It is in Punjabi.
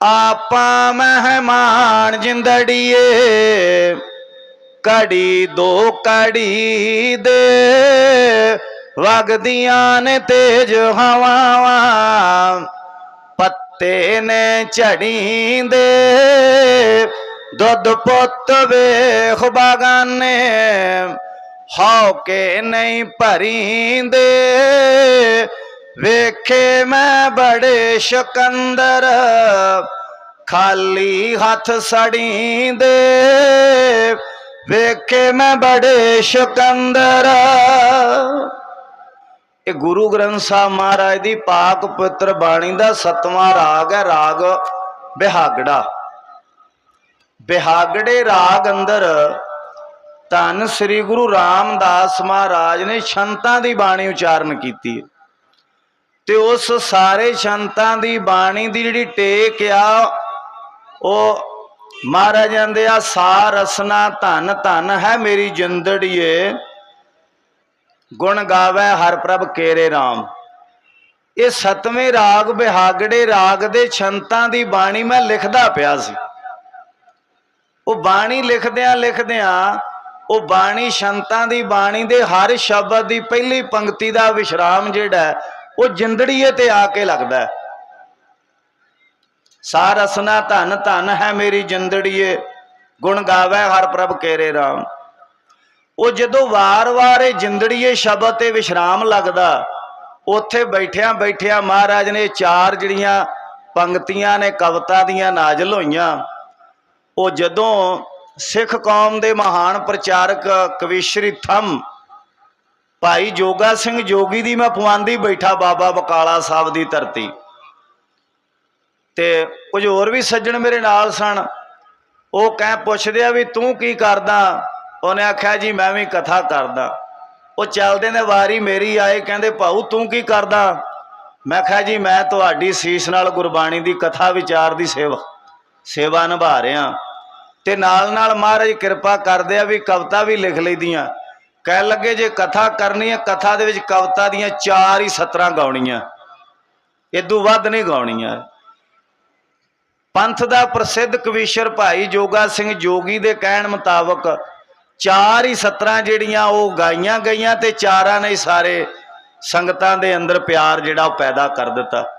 ਆਪਾਂ ਮਹਿਮਾਨ ਜਿੰਦੜੀਏ ਕੜੀ ਦੋ ਕੜੀ ਦੇ। ਵਗਦੀਆਂ ਨੇ ਤੇਜ ਹਵਾਵਾਂ, ਪੱਤੇ ਨੇ ਚੜੀਦੇ ਦੁੱਧ ਪੁੱਤ ਵੇਖ ਬਾਗਾਨੇ, ਹਉ ਕੇ ਨਹੀਂ ਭਰੀਂਦੇ। ਵੇਖੇ ਮੈਂ ਬੜੇ ਸ਼ਕੰਦਰ, ਖਾਲੀ ਹੱਥ ਸੜੀਂਦੇ। ਵੇਖੇ ਮੈਂ ਬੜੇ ਸ਼ਕੰਦਰ। ਇਹ ਗੁਰੂ ਗ੍ਰੰਥ ਸਾਹਿਬ ਮਹਾਰਾਜ ਦੀ ਪਾਕ ਪੁੱਤਰ ਬਾਣੀ ਦਾ ਸਤਵਾਂ ਰਾਗ ਹੈ, ਰਾਗ ਬਿਹਾਗੜਾ। ਬਿਹਾਗੜੇ ਰਾਗ ਅੰਦਰ ਧੰਨ ਸ੍ਰੀ ਗੁਰੂ ਰਾਮਦਾਸ ਮਹਾਰਾਜ ਨੇ ਸ਼ੰਤਾਂ ਦੀ ਬਾਣੀ ਉਚਾਰਨ ਕੀਤੀ ਹੈ। ਤੇ ਉਸ ਸਾਰੇ ਸ਼ੰਤਾਂ ਦੀ ਬਾਣੀ ਦੀ ਜਿਹੜੀ ਟੇਕ ਆ ਉਹ ਮਹਾਰਾਜ ਕਹਿੰਦੇ ਆ ਸਾਰ ਰਸਨਾ ਧਨ ਧਨ ਹੈ ਮੇਰੀ ਜਿੰਦੜੀਏ ਗੁਣ ਗਾਵੇ ਹਰ ਪ੍ਰਭ ਕੇਰੇ RAM ਇਹ ਸਤਵੇਂ ਰਾਗ ਬਿਹਾਗੜੇ ਰਾਗ ਦੇ ਛੰਤਾਂ ਦੀ ਬਾਣੀ ਮੈਂ ਲਿਖਦਾ ਪਿਆ ਸੀ। ਉਹ ਬਾਣੀ ਲਿਖਦਿਆਂ ਲਿਖਦਿਆਂ ਉਹ ਬਾਣੀ ਸ਼ੰਤਾਂ ਦੀ ਬਾਣੀ ਦੇ ਹਰ ਸ਼ਬਦ ਦੀ ਪਹਿਲੀ ਪੰਕਤੀ ਦਾ ਵਿਸ਼ਰਾਮ ਜਿਹੜਾ ਹੈ, ਉਹ ਜਿੰਦੜੀਏ ਤੇ ਆ ਕੇ ਲੱਗਦਾ ਹੈ। ਸਾਰ ਰਸਨਾ ਧਨ ਧਨ ਹੈ ਮੇਰੀ ਜਿੰਦੜੀਏ, ਗੁਣ ਗਾਵੇ ਹਰ ਪ੍ਰਭ ਕੇਰੇ RAM ਉਹ ਜਦੋਂ ਵਾਰ-ਵਾਰ ਇਹ ਜਿੰਦੜੀਏ ਸ਼ਬਦ ਤੇ ਵਿਸ਼ਰਾਮ ਲੱਗਦਾ, ਉੱਥੇ ਬੈਠਿਆਂ ਬੈਠਿਆਂ ਮਹਾਰਾਜ ਨੇ ਚਾਰ ਜਿਹੜੀਆਂ ਪੰਕਤੀਆਂ ਨੇ, ਕਵਿਤਾ ਦੀਆਂ ਨਾਜ਼ਲ ਹੋਈਆਂ ਉਹ ਜਦੋਂ ਸਿੱਖ ਕੌਮ ਦੇ ਮਹਾਨ ਪ੍ਰਚਾਰਕ ਕਵੀਸ਼ਰੀ ਥੰਮ ਭਾਈ ਜੋਗਾ ਸਿੰਘ ਜੋਗੀ ਦੀ ਮੈਂ ਪਵਾਂਦੀ ਬੈਠਾ ਬਾਬਾ ਬਕਾਲਾ ਸਾਹਿਬ ਦੀ ਧਰਤੀ। ਤੇ ਕੁਝ ਹੋਰ ਵੀ ਸੱਜਣ ਮੇਰੇ ਨਾਲ ਸਨ। ਉਹ ਕਹਿ ਪੁੱਛਦੇ ਆ ਵੀ ਤੂੰ ਕੀ ਕਰਦਾ? ਉਹਨੇ ਆਖਿਆ, ਜੀ, ਮੈਂ ਵੀ ਕਥਾ ਕਰਦਾ। ਉਹ ਚੱਲਦੇ ਨੇ, ਵਾਰੀ ਮੇਰੀ ਆਏ, ਕਹਿੰਦੇ, ਭਾਊ, ਤੂੰ ਕੀ ਕਰਦਾ? ਮੈਂ ਕਿਹਾ, ਜੀ, ਮੈਂ ਤੁਹਾਡੀ ਸੀਸ ਨਾਲ ਗੁਰਬਾਣੀ ਦੀ ਕਥਾ ਵਿਚਾਰ ਦੀ ਸੇਵਾ ਸੇਵਾ ਨਿਭਾ ਰਿਹਾ। ਤੇ ਨਾਲ ਨਾਲ ਮਹਾਰਾਜ ਕਿਰਪਾ ਕਰਦੇ ਆ ਵੀ ਕਵਿਤਾ ਵੀ ਲਿਖ ਲਈਦੀਆਂ। ਕਹਿਣ ਲੱਗੇ ਜੇ ਕਥਾ ਕਰਨੀ ਹੈ, ਕਥਾ ਦੇ ਵਿੱਚ ਕਵਿਤਾ ਦੀਆਂ ਚਾਰ ਹੀ ਸਤਰਾਂ ਗਾਉਣੀਆਂ। ਇਦੋਂ ਵੱਧ ਨਹੀਂ ਗਾਉਣੀਆਂ। ਪੰਥ ਦਾ ਪ੍ਰਸਿੱਧ ਕਵੀਸ਼ਰ ਭਾਈ ਜੋਗਾ ਸਿੰਘ ਜੋਗੀ ਦੇ ਕਹਿਣ ਮੁਤਾਬਕ ਚਾਰ ਹੀ ਸਤਰਾਂ ਜਿਹੜੀਆਂ ਉਹ ਗਾਈਆਂ ਗਈਆਂ ਤੇ ਚਾਰਾਂ ਨੇ ਸਾਰੇ ਸੰਗਤਾਂ ਦੇ ਅੰਦਰ ਪਿਆਰ ਜਿਹੜਾ ਉਹ ਪੈਦਾ ਕਰ ਦਿੱਤਾ।